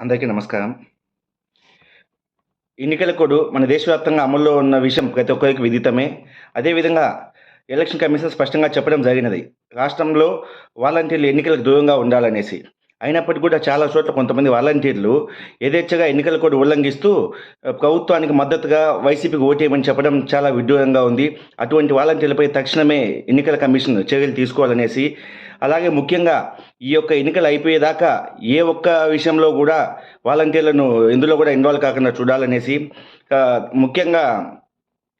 అందరికీ నమస్కారం. ఎన్నికల కోడ్ మన దేశవ్యాప్తంగా అమల్లో ఉన్న విషయం ప్రతి ఒక్కరికి విదితమే. అదేవిధంగా ఎలక్షన్ కమిషన్ స్పష్టంగా చెప్పడం జరిగినది. రాష్ట్రంలో వాలంటీర్లు ఎన్నికలకు దూరంగా ఉండాలనేసి. అయినప్పటికీ కూడా చాలా చోట్ల కొంతమంది వాలంటీర్లు యథేచ్ఛగా ఎన్నికల కోడ్ ఉల్లంఘిస్తూ ప్రభుత్వానికి మద్దతుగా వైసీపీకి ఓటేయమని చెప్పడం చాలా విడ్డూరంగా ఉంది. అటువంటి వాలంటీర్లపై తక్షణమే ఎన్నికల కమిషన్ చర్యలు తీసుకోవాలనేసి అలాగే ముఖ్యంగా ఈ యొక్క ఎన్నికలు అయిపోయేదాకా ఏ ఒక్క విషయంలో కూడా వాలంటీర్లను ఇందులో కూడా ఇన్వాల్వ్ కాకుండా చూడాలనేసి ముఖ్యంగా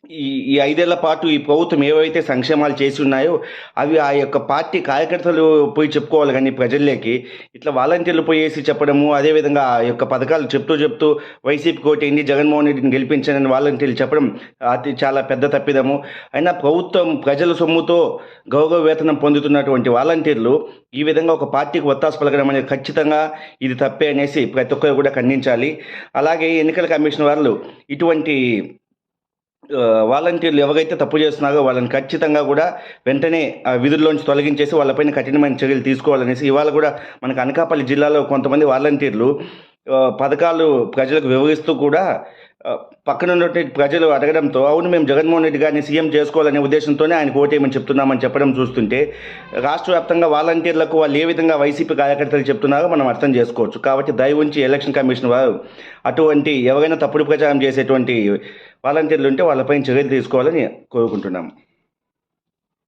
ఈ ఈ ఐదేళ్ళ పాటు ఈ ప్రభుత్వం ఏవైతే సంక్షేమాలు చేసి ఉన్నాయో అవి ఆ యొక్క పార్టీ కార్యకర్తలు పోయి చెప్పుకోవాలి కానీ ప్రజల్లోకి. ఇట్లా వాలంటీర్లు పోయేసి చెప్పడము అదేవిధంగా ఆ యొక్క పథకాలు చెప్తూ చెప్తూ వైసీపీ కోటేయండి జగన్మోహన్ రెడ్డిని గెలిపించానని వాలంటీర్లు చెప్పడం అది చాలా పెద్ద తప్పిదము. అయినా ప్రభుత్వం ప్రజల సొమ్ముతో గౌరవ వేతనం పొందుతున్నటువంటి వాలంటీర్లు ఈ విధంగా ఒక పార్టీకి ఒత్తాసు పలకడం అనేది ఖచ్చితంగా ఇది తప్పే అనేసి ప్రతి ఒక్కరు కూడా ఖండించాలి. అలాగే ఎన్నికల కమిషన్ వాళ్ళు ఇటువంటి వాలంటీర్లు ఎవరైతే తప్పు చేస్తున్నారో వాళ్ళని ఖచ్చితంగా కూడా వెంటనే ఆ విధుల్లోంచి తొలగించేసి వాళ్ళపైన కఠినమైన చర్యలు తీసుకోవాలనేసి ఇవాళ కూడా మనకు అనకాపల్లి జిల్లాలో కొంతమంది వాలంటీర్లు పథకాలు ప్రజలకు వివరిస్తూ కూడా పక్కన ఉన్నటువంటి ప్రజలు అడగడంతో అవును మేము జగన్మోహన్ రెడ్డి గారిని సీఎం చేసుకోవాలనే ఉద్దేశంతోనే ఆయనకు ఓటేయమని చెప్తున్నామని చెప్పడం చూస్తుంటే రాష్ట్ర వ్యాప్తంగా వాలంటీర్లకు వాళ్ళు ఏ విధంగా వైసీపీ కార్యకర్తలు చెప్తున్నారో మనం అర్థం చేసుకోవచ్చు. కాబట్టి దయ ఉంచి ఎలక్షన్ కమిషన్ వారు అటువంటి ఎవరైనా తప్పుడు ప్రచారం చేసేటువంటి వాలంటీర్లు ఉంటే వాళ్ళపైన చర్యలు తీసుకోవాలని కోరుకుంటున్నాము